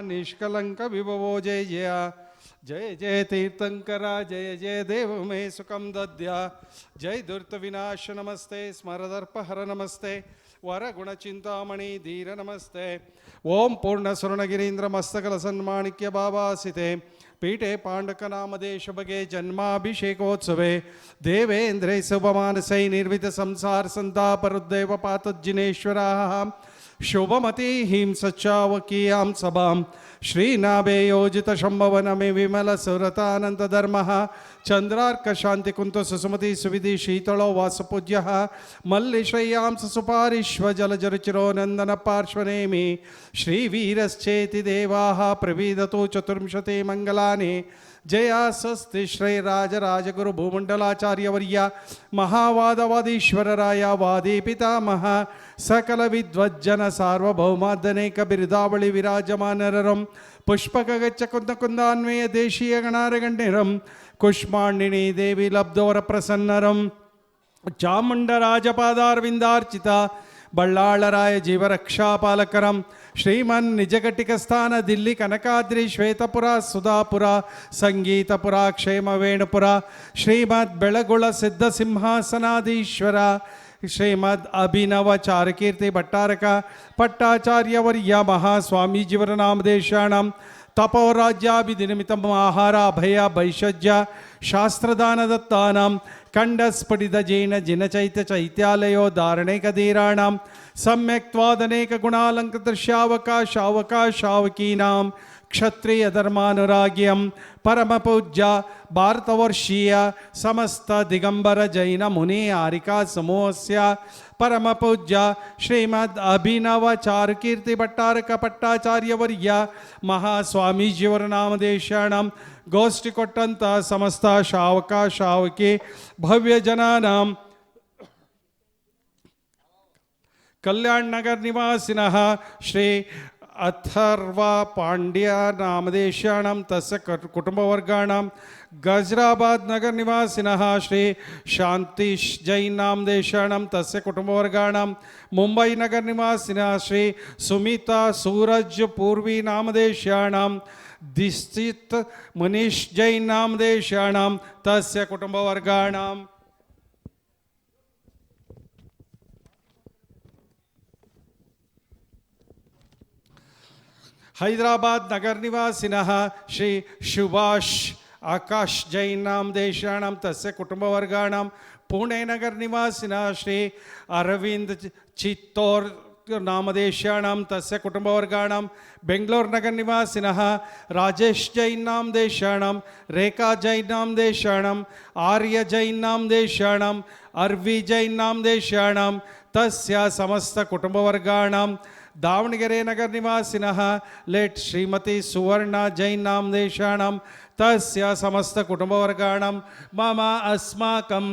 निष्कलंक विभवो जय जय। जय जय तीर्थंकरा, जय जय देव मे सुखम दद्या। जय दुर्त विनाश, नमस्ते। स्मरदर्प हर नमस्ते। वर गुण धीर नमस्ते। ओम पूर्ण सुवर्णगिरीन्द्र मस्तकल सन्माणिक्य बाबासिते पीठे पाण्डकनामदेश बगे जन्माभिषेकोत्सवे। देवेन्द्रे शुभमानसै निर्वित संसार सन्तापरुद्देव पातज्जिनेश्वराः श्रीनाभे योजित शंभवन मे विमल सुरतानंद धर्म, चंद्रार्क शांति कुंत सुसुमति सुविधि शीतलो वासपूज्य मल्लिश्रेयांस सुपारिश्व जलजरचिरो नंदन पार्श्वनेमी, श्रीवीरश्चेति देवाः, प्रवीदतु चतुर्विंशति मंगलानि, जया स्वस्ति श्रीराजराजगुरु महावादवादीश्वर राय वादी पितामह, सकल विद्वज्जन सार्वभौमादनेक बिरदावली विराजमानररं ಪುಷ್ಪಕಗಚ್ಚ ಕುಂದ ಕುಂದಾನ್ವಯ ದೇಶೀಯ ಗಣಾರಗಣ್ಯರಂ ಕುಷ್ಮಾಂಡಿನಿ ದೇವಿ ಲಬ್ಧವರ ಪ್ರಸನ್ನರಂ ಚಾಮುಂಡರಾಜಪಾದಾರವಿಂದಾರ್ಚಿತ ಬಳ್ಳಾಳರಾಯ ಜೀವರಕ್ಷಾಪಾಲಕರಂ ಶ್ರೀಮನ್ ನಿಜಘಟಿಕಸ್ಥಾನ ದಿಲ್ಲಿ ಕನಕಾದ್ರಿ ಶ್ವೇತಪುರ ಸುಧಾಪುರ ಸಂಗೀತಪುರ ಕ್ಷೇಮ ವೇಣುಪುರ ಶ್ರೀಮದ್ ಬೆಳಗುಳ ಸಿದ್ಧ ಸಿಂಹಾಸನಾಧೀಶ್ವರ ಶ್ರೀಮದ್ ಅಭಿನವ ಚಾರಕೀರ್ತಿ ಭಟ್ಟಾರಕ ಪಟ್ಟಾಚಾರ್ಯವರ್ಯ ಮಹಾಸ್ವಾಮೀಜಿಯವರ ನಾಮದೇಶಾಣಂ ತಪೋರಾಜ್ಯಾಭಿನಿಮಿತಂ ಆಹಾರ ಅಭಯ ಭೈಷಜ್ಯ ಶಾಸ್ತ್ರದಾನದತ್ತಾನಾಂ ಖಂಡಸ್ಫಟಿತ ಜೈನ ಜಿನಚೈತ್ಯ ಚೈತ್ಯಾಲಯೋ ಧಾರಣೆ ಕದೀರಾಣಾಂ ಸಮ್ಯಕ್ತ್ವಾದನೇಕ ಗುಣಾಲಂಕೃತ ಶಾವಕಾಶಾವಕಾಶಾವಕೀನಾಂ ಕ್ಷತ್ರಿಯ ಧರ್ಮಾನುರಾಗ್ಯಂ ಪರಮ ಪೂಜ್ಯ ಭಾರತವರ್ಷೀಯ ಸಮಸ್ತ ದಿಗಂಬರ ಜೈನ ಮುನಿ ಆರಿಕಾ ಸಮೂಹಸ್ಯ ಪರಮ ಪೂಜ್ಯ ಶ್ರೀಮದ್ ಅಭಿನವ ಚಾರುಕೀರ್ತಿ ಭಟ್ಟಾರಕ ಪಟ್ಟಾಚಾರ್ಯವರ್ಯ ಮಹಾಸ್ವಾಮೀಜಿಯವರ ನಾಮದೇಶಾಣಂ ಗೋಷ್ಠಿ ಕೊಟ್ಟಂತ ಸಮಸ್ತ ಶಾವಕ ಶಾವಕಿ ಭವ್ಯ ಜನಾನಾಂ ಕಲ್ಯಾಣ್ ನಗರ್ ನಿವಾಸಿನಃ ಶ್ರೀ अथर्व पाण्ड्यानामदेशाणां तस्य गजराबाद नगर निवासीन श्री शान्तिश् जैनां देशाणां तस्य नगर निवासीन श्री सुमिता सूरज् पूर्वीनामदेशाणां मनीष जैन नाम देशाण तस्य कुटुंबवर्गाण హైదరాబాద్ నగర్ నివాసిన శ్రీ సుభాష్ ఆకాష్ జైనాం దేశాణం తస్య కుటుంబవర్గాణం పూణే నగర్ నివాసిన శ్రీ అరవింద్ చిత్తోర్ నామదేశాణం తస్య కుటుంబవర్గాణం బెంగళూరు నగర్ నివాసిన రాజేష్ జైన్నాం దేశాణం రేఖా జైన్నాం దేశాణం ఆర్య జైన్నాం దేశాణం అర్వి జైన్నాం దేశాణం తస్య సమస్త కుటుంబవర్గాణం ದೇಶಾಣಂ ಆರ್ಯ ಜೈನ್ ನಾಮ್ ದೇಶಾಣಂ ಅರ್ವಿ ಜೈನ್ ನಾಮ್ ದೇಶಾಣಂ ತಸ್ಯ ಸಮಸ್ತ ಕುಟುಂಬವರ್ಗಾಣಂ ದಾವಣಗೆರೆ ನಗರ ನಿವಾಸಿನಃ ಲೇಟ್ ಶ್ರೀಮತಿ ಸುವರ್ಣ ಜೈನ್ ನಾಮದೇಶಾಣಂ ತಸ್ಯ ಸಮಸ್ತ ಕುಟುಂಬವರ್ಗಾಣಂ ಮಮ ಅಸ್ಮಾಕಂ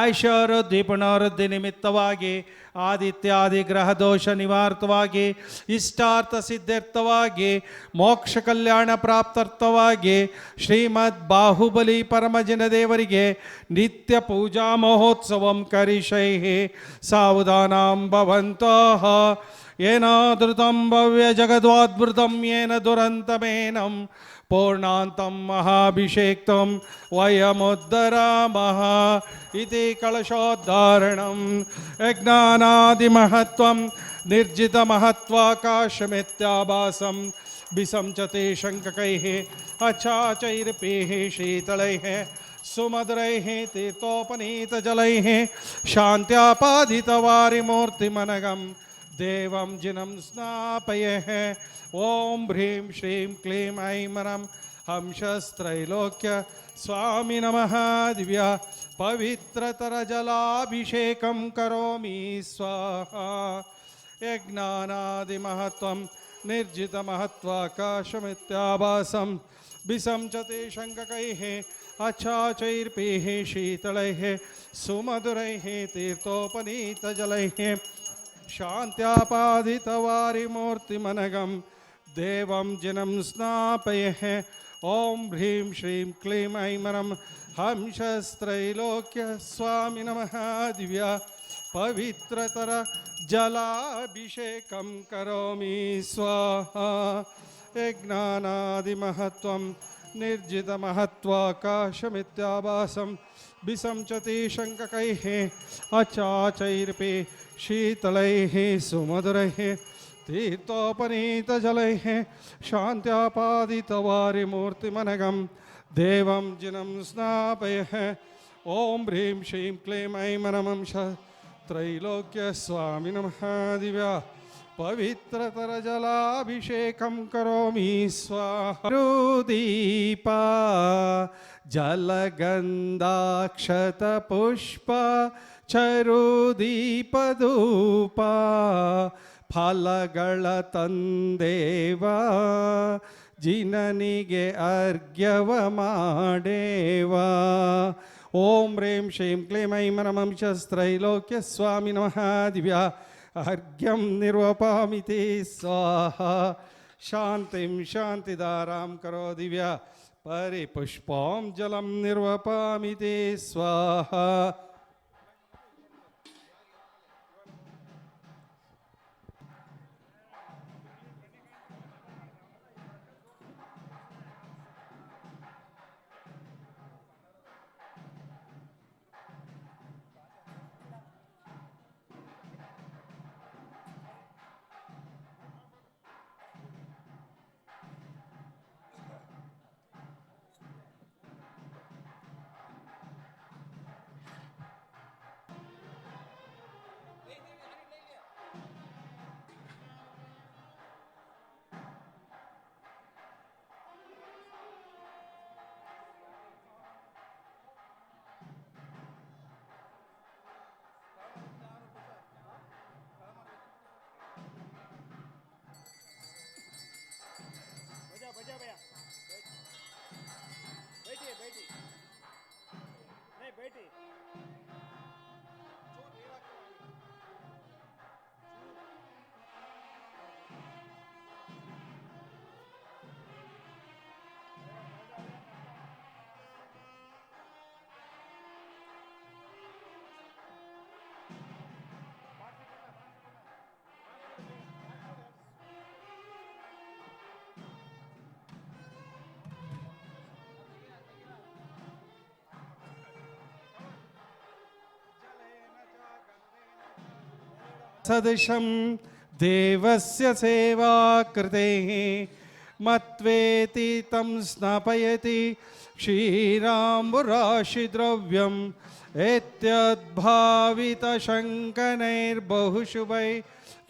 ಐಶ್ವರ್ಯ ಪುನರುದ್ಧಿ ನಿಮಿತ್ತವಾಗಿ ಆದಿತ್ಯಾದಿ ಗ್ರಹ ದೋಷ ನಿವಾರ್ತವಾಗಿ ಇಷ್ಟಾರ್ಥ ಸಿದ್ಧಾರ್ಥವಾಗಿ ಮೋಕ್ಷ ಕಲ್ಯಾಣ ಪ್ರಾಪ್ತಾರ್ಥವಾಗಿ ಶ್ರೀಮದ್ ಬಾಹುಬಲಿ ಪರಮಜನ ದೇವರಿಗೆ ನಿತ್ಯ ಪೂಜಾ ಮಹೋತ್ಸವಂ ಕರಿಷೈ ಸಾವಧಾನ ಭವಂತಃ, ಏನಾದೃತಂ ಭವ್ಯ ಜಗದ್ವಾದ್ಭೃತಂ ಏನ ದುರಂತಮೇನಂ पूर्णान्तं महाभिषेक्तं वयमुद्धरामः इति कलशोद्धारणं यज्ञानादिमहत्त्वं निर्जितमहत्त्वाकाशमित्याभासं विसञ्चते शङ्ककैः सुमधुर तीर्थोपनीतजल सुमधुरैः वारी मूर्तिमनगम देवं जिनं स्नापयः, ॐ ह्रीं श्रीं क्लीं ऐमरं हंसस्त्रैलोक्य स्वामि नमः। दिव्या पवित्रतरजलाभिषेकं करोमि, स्वाहा। यज्ञानादिमहत्वं, निर्जितमहत्वाकाशमित्याभासं विसंचते शङ्ककैः अच्छाचैर्पैः शीतलैः, सुमधुरैः, तीर्थोपनीतजलैः शान्त्यापादितवारिमूर्तिमनगं देवं जिनं स्नापयः। ॐ ह्रीं श्रीं क्लीं ऐमरं हंसस्त्रैलोक्य स्वामि नमः। दिव्या पवित्रतर जलाभिषेकं करोमि स्वाहा। यज्ञानादिमहत्त्वं निर्जितमहत्त्वाकाशमित्याभासं विसंचति शङ्ककैः अचाचैर्पि शीतलैः सुमधुरैः तीर्थोपनीतजलैः शान्त्यापादितवारिमूर्तिमनगं देवं जिनं स्नापयः। ॐ ह्रीं श्रीं क्लीं ऐं नमं त्रैलोक्यस्वामि नमः दिव्या। पवित्रतरजलाभिषेकं करोमि स्वाहादीपा जलगन्धाक्षतपुष्प ಚರುದೀಪದೂಪ ಫಲಗಳ ತಂದೇವ ಜಿನನಿಗೆ ಅರ್ಘ್ಯವ ಮಾಡೇವ ಓಂ ಹ್ರೀಂ ಶ್ರೀಂ ಕ್ಲೀಂ ಐಂ ನಮಂ ಶಸ್ತ್ರೈಲೋಕ್ಯ ಸ್ವಾಮಿ ನಮಃ ದಿವ್ಯ ಅರ್ಘ್ಯಂ ನಿರ್ವಪಾಮಿ ತೇ ಸ್ವಾಹ ಶಾಂತಿಂ ಶಾಂತಿದಾರಾಂ ಕರೋ ದಿವ್ಯ परिपुष्पाञ्जलं निर्वपामि ते स्वाहा। सदृशं देवस्य सेवा कृतेः मत्वेति तं स्नापयति क्षीराम्बुराशिद्रव्यम् एत्यद्भावितशङ्कनैर्बहुशुभै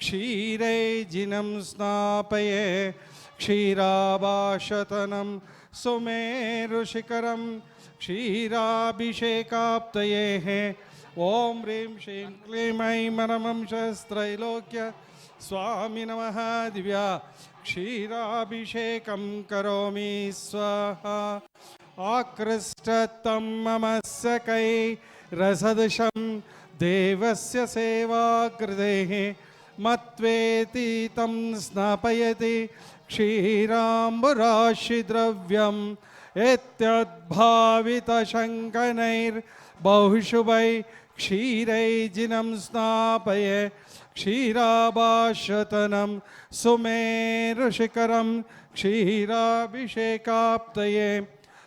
क्षीरै जिनं स्नापये क्षीराभाषतनं सुमेरुशिखरं क्षीराभिषेकाप्तयेः ॐ ह्रीं श्रीं क्लीं ऐं नमं शस्त्रैलोक्य। स्वामि नमः, दिव्या। क्षीराभिषेकं करोमि, स्वाहा। आकृष्टतं मम सकै रसदृशं देवस्य सेवा कृतेः मत्वेति तं स्नापयति, क्षीराम्बुराशिद्रव्यम्। एत्यद्भावितशङ्कनैर्बहुशुभै क्षीरैजिनं स्नापये क्षीराभाषतनं सुमेरुशिखरं क्षीराभिषेकाप्तये।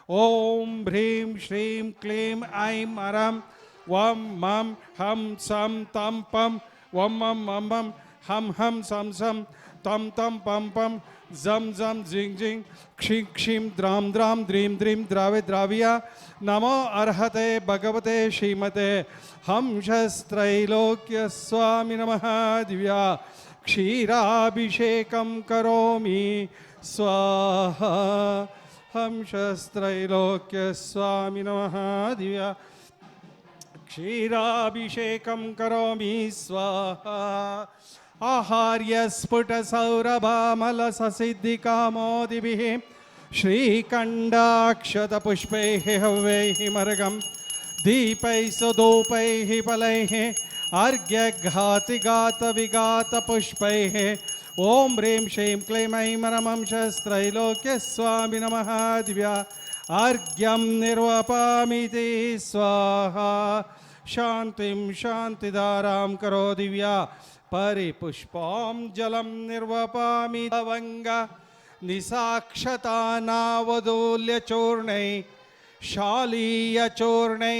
ॐ ह्रीं श्रीं क्लीं ऐं अरं वं मं हं सं तं पं, वं मं मं हं हं सं सं तं तं पं पं जं जम जिं जिं क्षिं क्षिं द्रां द्रां द्रीं द्रीं द्रावे द्राविया नमो अर्हते भगवते श्रीमते हंसस्त्रैलोक्यस्वामि नम दिव्या क्षीराभिषेक करोमि स्वाहा हंसस्त्रैलोक्यस्वामि नम दिव्या क्षीराभिषेक करोमि स्वाहा आहार्यस्फुटसौरभामलससिद्धिकामोदिभिः श्रीकण्डाक्षतपुष्पैः हव्यैः मर्गं दीपैः सुधूपैः फलैः अर्घ्यघातिघातविघातपुष्पैः ॐ ह्रीं श्रीं क्लीं ऐं नमं शस्त्रैलोक्यस्वामि नमः, दिव्या अर्घ्यं निर्वपामि ते, स्वाहा। शान्तिं शान्तिदारां करो, दिव्या। परिपुष्पां जलं निर्वपामि लवङ्ग निसाक्षतानावदूल्यचूर्णै, शालीयचूर्णै,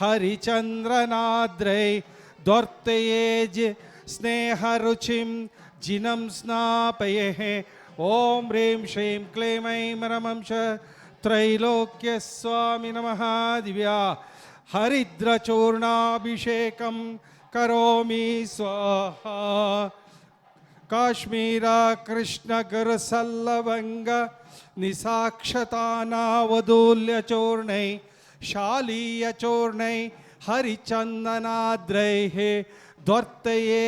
हरिचन्द्रनाद्रै, द्वर्तयेज स्नेहरुचिं जिनं स्नापयेः, ॐ ह्रीं श्रीं क्लीं ऐं रमं च त्रैलोक्यस्वामि नमः दिव्या हरिद्रचूर्णाभिषेकं करोमि स्वाहा। काश्मीर कृष्णगुरसल्लभङ्ग निसाक्षतानावदूल्यचूर्णै शालीयचूर्णै हरिचन्दनाद्रैः द्वर्तये,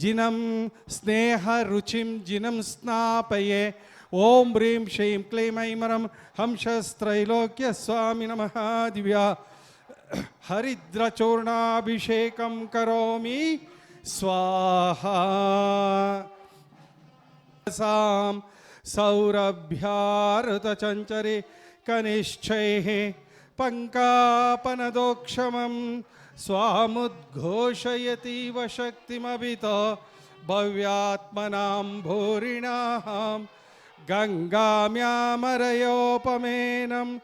जिनं स्नेहरुचिं जिनं स्नापये ॐ ह्रीं श्रीं क्लीं ऐमरं हंसस्त्रैलोक्यस्वामि नमः दिव्या हरिद्रचूर्णाभिषेक करोमि। स्वाहा। सां सौरभ्यारुतचञ्चरे कनिश्चैः पङ्कापनदोक्षमं स्वामुद्घोषयतीव शक्तिमभित भूरिणा गंगा गङ्गाम्यामरयोपमेनम्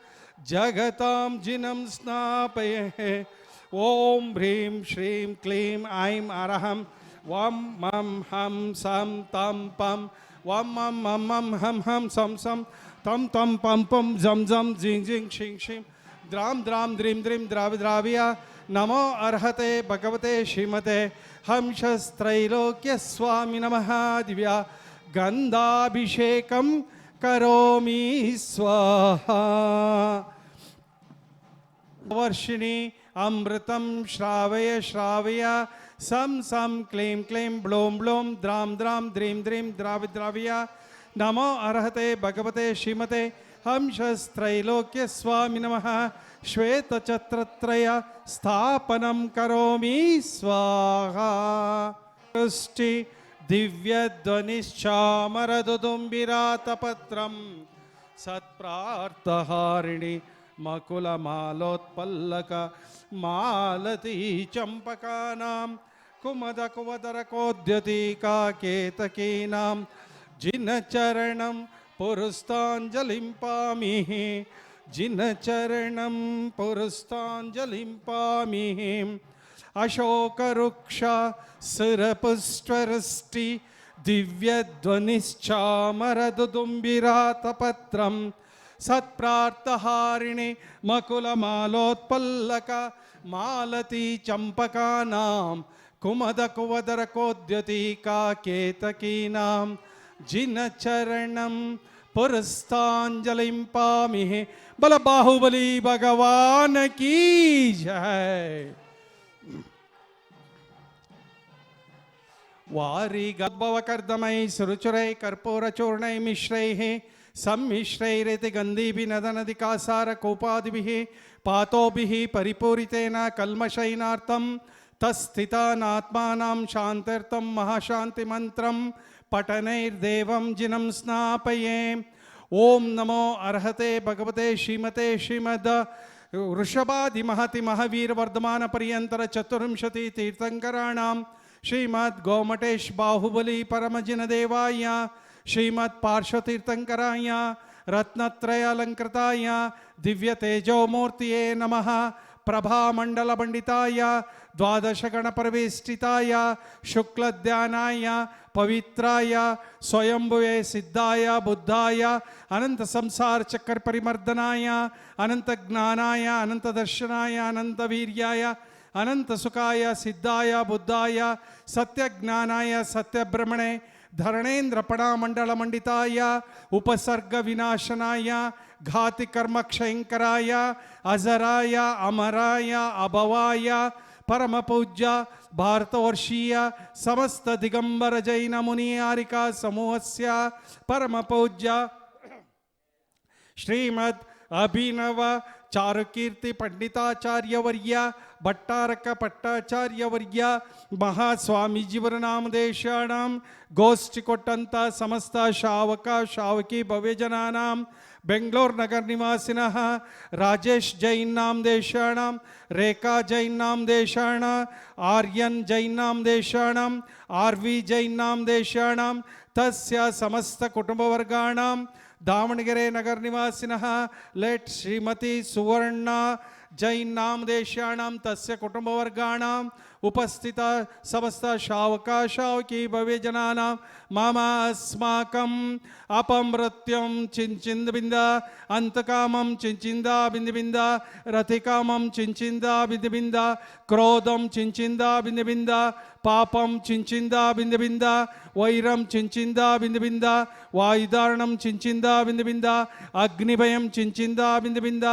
जगतां जिनं स्नापये। ॐ ह्रीं श्रीं क्लीं ऐं अरहं। वं मं हं सं तं पं। वं मं मं मं हं हं सं सं। तं तं पं पं झं झं झिं झिं छिं छिं द्रां द्रां द्रीं द्रीं द्राव द्राविया। नमो अर्हते भगवते श्रीमते। हंसस्त्रैलोक्यस्वामि नमः दिव्या गन्धाभिषेकं करोमि स्वाहा। वर्षिणी अमृतं श्रावय श्रावय। सं सं क्लीं क्लीं ब्लूं ब्लूं द्रां द्रां द्रीं द्रीं द्रावि द्राविय नमो अर्हते भगवते श्रीमते हंसस्त्रैलोक्यस्वामि नमः। श्वेतचत्रत्रय स्थापनं करोमि स्वाहा। दिव्यध्वनिश्चामरदुदुम्बिरातपत्रं सत्प्रार्थहारिणि मकुलमालोत्पल्लक मालती चम्पकानां कुमदकुवदरकोद्यतिकाकेतकीनां जिनचरणं पुरस्ताञ्जलिं पामि जिनचरणं पुरस्ताञ्जलिं पामि अशोकरुक्ष सुरपुष्टवृष्टि दिव्यध्वनिश्चामरदुदुम्बिरातपत्रं सत्प्रार्थहारिणि मकुलमालोत्पल्लक मालती चम्पकानां कुमदकुवदरकोद्यतिकाकेतकीनां जिनचरणं पुरस्ताञ्जलिं पामि बल बाहुबली भगवान की जय। వారి గర్భవకర్దమై సురుచురై కర్పూరచూర్ణై మిశ్రైः సమ్మిశ్రైరితి గంధీభి నదనది కాసార కూపాదిభిः పాతోభిः పరిపూరితేన కల్మషైనార్థం తస్థితానాత్మానాం శాంత్యర్థం మహాశాంతిమంత్రం పఠనైర్దేవం జినం స్నాపయే ఓం నమో అర్హతే భగవతే శ్రీమతే శ్రీమద్ వృషభాది మహతి మహావీరవర్ధమాన పర్యంతర చతుర్వింశతి తీర్థంకరాణం श्रीमद् गोमटेश बाहुबली परमजिन देवाय श्रीमद् पार्श्वतीर्थंकराय रत्नत्रयालंकृताय दिव्य तेजोमूर्तिये नमः प्रभामण्डलमण्डिताय द्वादशगणपरिवेष्टिताय, शुक्लध्यानाय, पवित्राय, स्वयंभुवे सिद्धाय, बुद्धाय अनंत संसार चक्र परिमर्दनाय अनंत ज्ञानाय अनंत दर्शनाय अनंत वीर्याय अनंत सुखाय, सिद्धाय, बुद्धाय, सत्यज्ञानाय, सत्यब्रह्मणे, धरणेन्द्र पणामंडल मंडिताय, उपसर्ग विनाशनाय, घाति कर्म क्षयंकराय, अजराय, अमराय, अभवाय, परम पूज्य, भारतवर्षीय, समस्त दिगंबर जैन मुनि आरिका समूहस्य परम पूज्य। श्रीमद् अभिनव చారుకీర్తి పండితాచార్యవర్య భట్టారక పట్టాచార్యవర్య గోష్ఠి కొట్టంత సమస్త శావక శావకీ భవ్యజనానాం బెంగళూరు నగర్ నివాసిన రాజేష్ జైన్నాం దేశాం రేఖా జైన్నాం దేశాణ ఆర్యన్ జైన్నాం దేశాం ఆర్వి జైన్నాం దేశాణం తస్య సమస్త కుటుంబవర్గాణం ದಾವಣಗೆರೆ ನಗರ ನಿವಾಸಿನಃ ಲೆಟ್ ಶ್ರೀಮತಿ ಸುವರ್ಣ ಜೈನ್ ನಾಮ ದೇಶ್ಯಾಣಂ ತಸ್ಯ ಕುಟುಂಬ ವರ್ಗಾಣಾಂ ಉಪಸ್ಥಿತ ಸಮಸ್ತ ಶಾವಕ ಶಾವಕಿ ಭವ್ಯ ಜನಾನಾಂ ಮಾಮ ಅಸ್ಮಾಕಂ ಅಪಮೃತ್ಯಂ ಚಿಂಚಿಂದ ಬಿಂದ ಅಂತಕಾಮಂ ಚಿಂಚಿಂದ ಬಿಂದು ಬಿಂದ ರತಿಕಾಮಂ ಚಿಂಚಿಂದ ಬಿಂದು ಬಿಂದ ಕ್ರೋಧಂ ಚಿಂಚಿಂದ ಬಿಂದು ಬಿಂದ పాపం చించిందా బిందు బింద వైరం చించిందా బిందు బింద వాయుదారణం చించిందా బిందు బింద అగ్నిభయం చించిందా బిందు బింద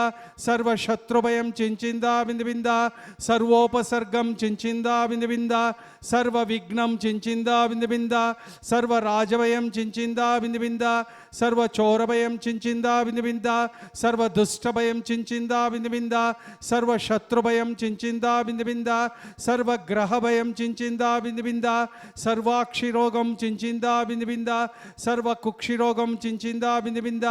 సర్వశత్రుభయం చించిందా బిందు బింద సర్వోపసర్గం చించిందా బిందు బింద సర్వ విఘ్నం చించిందా బిందు బింద సర్వరాజభయం చించిందా బిందు బింద సర్వ చోర భయం చించిందా బిందుబిందా సర్వ దుష్ట భయం చించిందా బిందుబిందా సర్వ శత్రు భయం చించిందా బిందుబిందా సర్వ గ్రహ భయం చించిందా బిందుబిందా సర్వాక్షి రోగం చించిందా బిందుబిందా సర్వ కుక్షి రోగం చించిందా వినివింద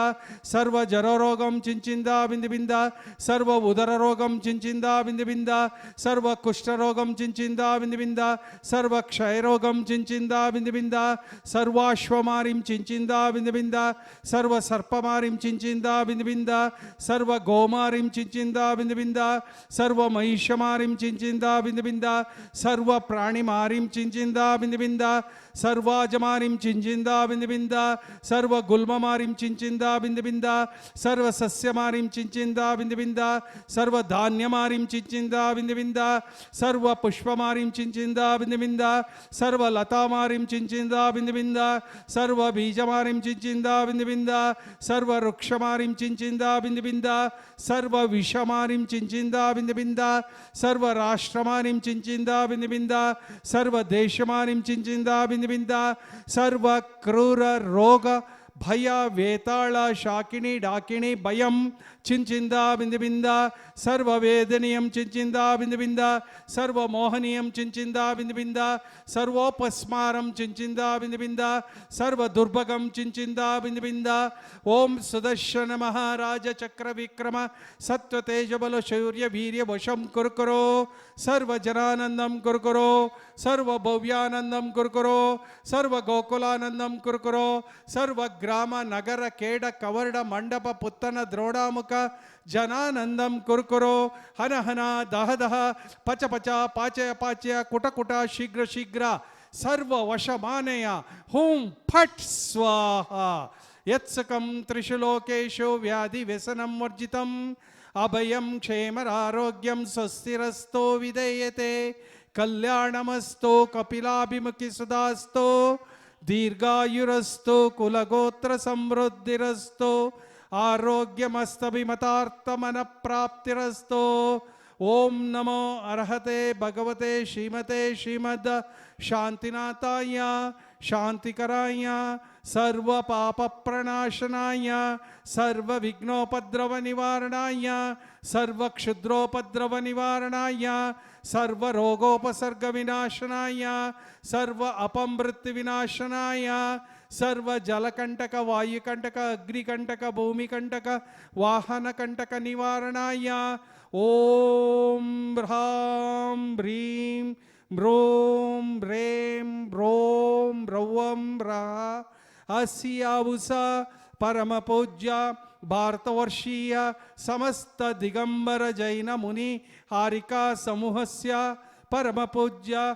రోగం చించిందా వినివింద సర్వ ఉదర రోగం చించిందా వినివింద సర్వ కుష్ఠరోగం చించిందా వినివింద సర్వ క్షయరోగం చించిందా వినివింద సర్వాశ్వమారిం చించిందా వినివింద ಸರ್ವ ಸರ್ಪಮಾರಿಂ ಚಿಂಚಿಂದ ಬಿಂದುಬಿಂದ ಸರ್ವ ಗೋಮಾರಿಂ ಚಿಂಚಿಂದ ಬಿಂದುಬಿಂದ ಸರ್ವ ಮಹಿಷಮಾರಿಂ ಚಿಂಚಿಂದ ಬಿಂದುಬಿಂದ ಸರ್ವ ಪ್ರಾಣಿಮಾರಿಂ ಚಿಂಚಿಂದ ಬಿಂದುಬಿಂದ ಸರ್ವಾಜಮಾನಿಂ ಚಿಂಚಿಂದಾ ಬಿಂದು ಬಿಂದ ಸರ್ವ ಗುಲ್ಮಮಾರಿಂ ಚಿಂಚಿಂದಾ ಬಿಂದು ಬಿಂದ ಸರ್ವ ಸಸ್ಯಮಾರಿಂ ಚಿಂಚಿಂದಾ ಬಿಂದು ಬಿಂದ ಸರ್ವ ಧಾನ್ಯಮಾರಿಂ ಚಿಂಚಿಂದಾ ಬಿಂದು ಬಿಂದ ಸರ್ವ ಪುಷ್ಪಮಾರಿಂ ಚಿಂಚಿಂದಾ ಬಿಂದು ಬಿಂದ ಸರ್ವ ಲತಾಮಾರಿಂ ಚಿಂಚಿಂದಾ ಬಿಂದು ಬಿಂದ ಸರ್ವ ಬೀಜಮಾರಿಂ ಚಿಂಚಿಂದಾ ಬಿಂದು ಬಿಂದ ಸರ್ವ ವೃಕ್ಷಮಾರಿಂ ಚಿಂಚಿಂದಾ ಬಿಂದು ಬಿಂದ ಸರ್ವ ವಿಷಮಾರಿಂ ಚಿಂಚಿಂದಾ ಬಿಂದು ಬಿಂದ ಸರ್ವ ರಾಷ್ಟ್ರಮಾರಿಂ ಚಿಂಚಿಂದಾ ಬಿಂದು ಬಿಂದ ಸರ್ವ ದೇಶಮಾರಿಂ ಚಿಂಚಿಂದಾ ಬಿಂದು ಗೋವಿಂದ ಸರ್ವ ಕ್ರೂರ ರೋಗ ಭಯ ವೇತಾಳ ಶಾಕಿಣಿ ಡಾಕಿಣಿ ಭಯಂ ಚಿಂಚಿಂದ ಬಿಂದು ಬಿಂದ ಸರ್ವ ವೇದನೀಯಂ ಚಿಂಚಿಂದ ಬಿಂದು ಬಿಂದ ಸರ್ವ ಮೋಹನೀಯಂ ಚಿಂಚಿಂದ ಬಿಂದು ಬಿಂದ ಸರ್ವೋಪಸ್ಮಾರಂ ಚಿಂಚಿಂದ ಬಿಂದು ಬಿಂದ ಸರ್ವ ದುರ್ಭಗಂ ಚಿಂಚಿಂದ ಬಿಂದು ಬಿಂದ ಓಂ ಸುದರ್ಶನ ಮಹಾರಾಜ ಚಕ್ರ ವಿಕ್ರಮ ಸತ್ವ ತೇಜಬಲ ಶೌರ್ಯ ವೀರ್ಯ ವಶಂ ಕುರುಕುರೋ ಸರ್ವ ಜನಾನಂದಂ ಕುರುಕುರೋ ಸರ್ವ ಭವ್ಯಾನಂದಂ ಕುರುಕುರೋ ಸರ್ವ ಗೋಕುಲಾನಂದಂ ಕುರುಕುರೋ ಸರ್ವ ಗ್ರಾಮ ನಗರ ಕೇಡ ಕವರ್ಡ ಮಂಡಪ ಪುತ್ತನ ದ್ರೋಡಾಮುಖ ಜನಾನಂದಂ ಕುರುಕುರೋ ಹನ ಹನ ದಹ ದಹ ಪಚ ಪಚ ಪಾಚಯ ಪಾಚಯ ಕುಟ ಕುಟ ಶೀಘ್ರ ಶೀಘ್ರ ಸರ್ವ ವಶಮಾನಯ ಹೂಂ ಫಟ್ ಸ್ವಾಹ ಯತ್ಸಕಂ ತ್ರಿಷು ಲೋಕೇಶು ವ್ಯಾಧಿ ವ್ಯಸನಂ ವರ್ಜಿತಂ அபயம் க்ஷேமராரோக்கியம் ஸ்வஸ்திரஸ்தோ விதேயதே கல்யாணமஸ்தோ கபிலாபிமுகி சுதாஸ்தோ दीर्घायुरस्तो कुलगोत्रसमृद्धिरस्तो आरोग्यमस्तभिमतार्थमनप्राप्तिरस्तो ॐ नमो अर्हते भगवते श्रीमते श्रीमद् शान्तिनाथाय शान्तिकराय ಶಾಂತಿನಾಥಾಯ ಶಾಂತಿಕರಾಯ ಸರ್ವ ಪಾಪ ಪ್ರಣಾಶನಾಯ ಸರ್ವ ವಿಘ್ನೋಪದ್ರವ ನಿವಾರಣಾಯ ಸರ್ವ ಕ್ಷುದ್ರೋಪದ್ರವ ನಿವಾರಣಾಯ ಸರ್ವ ರೋಗೋಪಸರ್ಗ ವಿನಾಶನಾಯ ಸರ್ವ ಅಪಮೃತ್ಯು ವಿನಾಶನಾಯ ಸರ್ವ ಜಲಕಂಟಕ ವಾಯುಕಂಟಕ ಅಗ್ನಿಕಂಟಕ ಭೂಮಿಕಂಟಕ ವಾಹನಕಂಟಕ ನಿವಾರಣಾಯ ಓಂ ಹ್ರಾಂ ಹ್ರೀಂ ಮ್ರೋಂ ರೇಂ ರೋಂ ರೌಂ ರಾ असियाबुसा परम पूज्य भारतवर्षीय, समस्त दिगंबर जैन मुनि, हारिका समूह से परम पूज्य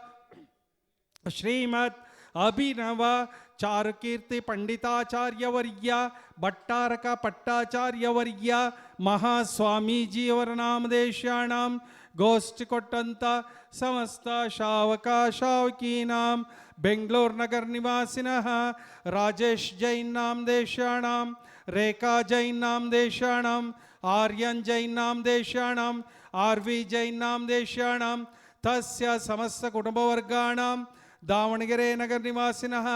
श्रीमद अभिनव चारुकीर्तिपण्डिताचार्यवर्य भट्टारकपट्टाचार्यवर्य महास्वामीजीवरनामदेशाणां ಪೂಜ್ಯ ಶ್ರೀಮತ್ ಅಭಿನವ ಚಾರುಕೀರ್ತಿ ಪಂಡಿತಾಚಾರ್ಯವರ್ಯ ಭಟ್ಟಾರಕ ಪಟ್ಟಾಚಾರ್ಯವರ್ಯ ಮಹಾಸ್ವಾಮೀಜಿಯವರ ನಾಮದೇಶಾಣಂ ಗೋಷ್ಠಿ ಕೊಟ್ಟಂತ ಸಮಸ್ತ ಶಾವಕ ಶಾವಕೀನಾಂ ಬೆಂಗಳೂರು ನಗರ ನಿವಾಸಿನಃ ರಾಜೇಶ್ ಜೈನ್ ನಾಮದೇಶಾಣಂ ರೇಖಾ ಜೈನ್ ನಾಮದೇಶಾಣಂ ಆರ್ಯನ್ ಜೈನ್ ನಾಮದೇಶಾಣಂ ಆರ್ ವಿ ಜೈನ್ ನಾಮದೇಶಾಣಂ ತಸ್ಯ ಸಮಸ್ತ ಕುಟುಂಬವರ್ಗಾಣಂ ದಾವಣಗೆರೆ ನಗರ ನಿವಾಸಿನಃ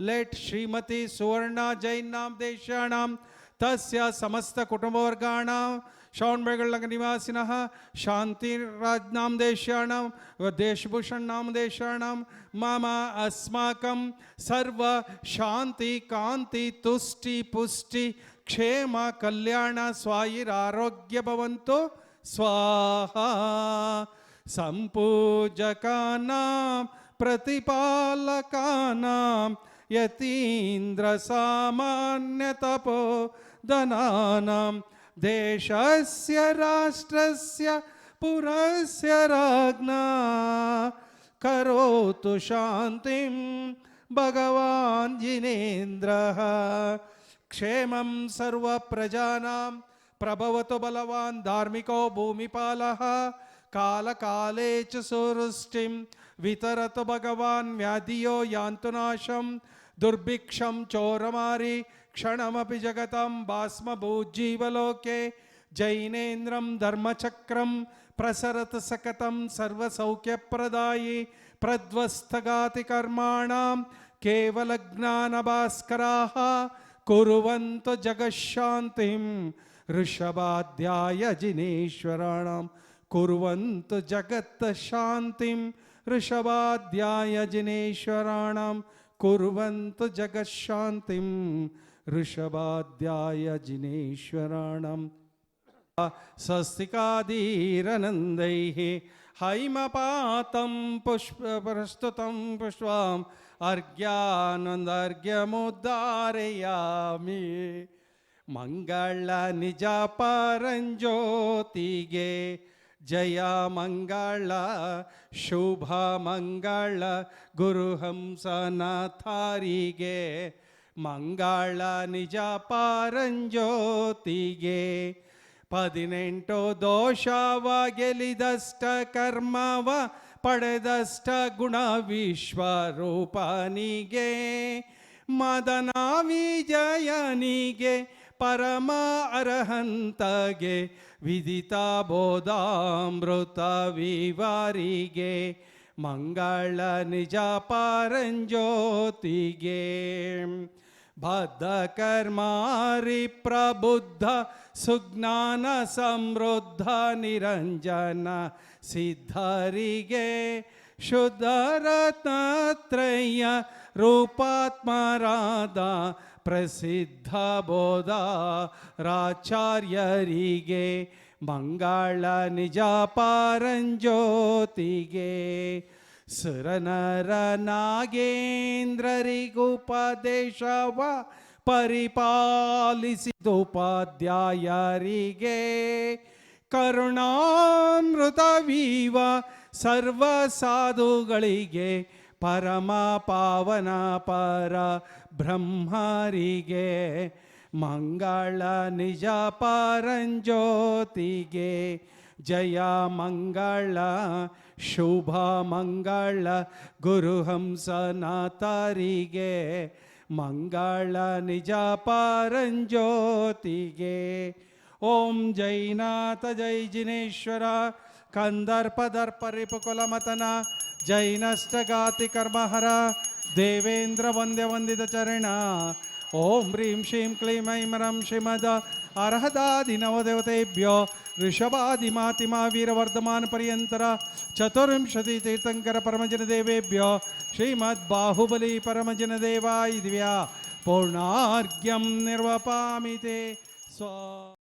ಲೆಟ್ ಶ್ರೀಮತಿ ಸುವರ್ಣ ಜೈನ್ ನಾಮದೇಶಾಣಂ ತಸ್ಯ ಸಮಸ್ತ ಕುಟುಂಬವರ್ಗಾಣಂ श्रवणबेगलग निवासीन शांतिराजनाम देशाण देशभूषण नाम देशाण मम अस्माक सर्व शांति कांति तुष्टि पुष्टि क्षेम कल्याण स्वायिरारोग्य भवन्तु स्वाहा सम्पूजकानां प्रतिपालकानां यतीन्द्रसामान्यतपो धनानां देशस्य, राष्ट्रस्य, पुरस्य राज्ञा, करोतु शान्तिं भगवान् जिनेन्द्रः। क्षेमं सर्वप्रजानां, प्रभवतु बलवान् धार्मिको भूमिपालः। कालकाले च सुवृष्टिं, वितरतु भगवान् व्याधियो यान्तु नाशं दुर्भिक्षं चोरमारि क्षणमपि जगतां भास्मभूज्जीवलोके जैनेन्द्रं धर्मचक्रं प्रसरत सकतं सर्वसौख्यप्रदायि प्रध्वस्तगाति कर्माणां केवलज्ञानभास्कराः कुर्वन्तु जगशान्तिं ऋषभाध्याय जिनेश्वराणां कुर्वन्तु जगत्शान्तिं ऋषभाध्याय जिनेश्वराणां कुर्वन्तु जगशान्तिं ऋषभाध्याय जिनेश्वराणां स्वस्तिकादीरनन्दैः हैमपातं पुष्प प्रस्तुतं पुष्पम् अर्घ्यानन्दर्घ्यमुद्धारयामि ಮಂಗಳ ನಿಜ ಪರಂಜ್ಯೋತಿಗೆ ಜಯ ಮಂಗಳ ಶುಭ ಮಂಗಳ ಗುರುಹಂಸನಾಥಾರಿಗೆ ಮಂಗಳ ನಿಜ ಪಾರಂಜ್ಯೋತಿಗೆ ಪದಿನೆಂಟು ದೋಷವ ಗೆಲಿದಷ್ಟ ಕರ್ಮವ ಪಡೆದಷ್ಟ ಗುಣ ವಿಶ್ವರೂಪನಿಗೆ ಮದನ ವಿಜಯನಿಗೆ ಪರಮ ಅರಹಂತಗೆ ವಿದಿತ ಬೋಧಾಮೃತ ವಿವರಿಗೆ ಮಂಗಳ ನಿಜ ಪರಂಜ್ಯೋತಿಗೆ बद्धकर्मारि प्रबुद्ध सुज्ञान समृद्ध निरञ्जन सिद्धरिगे शुद्धरत्नत्रय रूपात्मराध ಪ್ರಸಿದ್ಧ ಬೋಧಾರಾಚಾರ್ಯರಿಗೆ ಮಂಗಳ ನಿಜ ಪಾರಂಜ್ಯೋತಿಗೆ ಸುರನರ ನಾಗೇಂದ್ರರಿಗುಪದೇಶವ ಕರುಣಾಮೃತ ಕರುಣಾಮೃತವೀವ ಸರ್ವ ಸಾಧುಗಳಿಗೆ ಪರಮ ಪಾವನ ಪರ ಬ್ರಹ್ಮರಿಗೆ ಮಂಗಳ ನಿಜ ಪರಂಜ್ಯೋತಿಗೆ ಜಯ ಮಂಗಳ ಶುಭ ಮಂಗಳ ಗುರುಹಂಸನಾಥರಿಗೆ ಮಂಗಳ ನಿಜ ಪಾರಂಜ್ಯೋತಿಗೆ. ಓಂ ಜೈನಾಥ, ಜೈ ಜಿನೇಶ್ವರ, ಕಂದರ್ಪ ದರ್ಪ ರಿಪುಕುಲಮತನ ಜೈನಷ್ಟಗಾತಿ ಕರ್ಮಹರ, ದೇವೇಂದ್ರ ವಂದ್ಯ ವಂದಿತ ಚರಣ. ಓಂ ಹ್ರೀಂ ಶ್ರೀಂ ಕ್ಲೀಂ ಐಂ ರಂ ಶ್ರೀಮದ ಅರ್ಹದಾದಿ ನವದೇವತೆಭ್ಯೋ ऋषभादिमातिमा वीरवर्धमानपर्यन्तर चतुर्विंशतितीर्थङ्करपरमजनदेवेभ्यो श्रीमद्बाहुबली परमजनदेवाय दिव्या पूर्णार्घ्यं निर्वपामि ते स्वा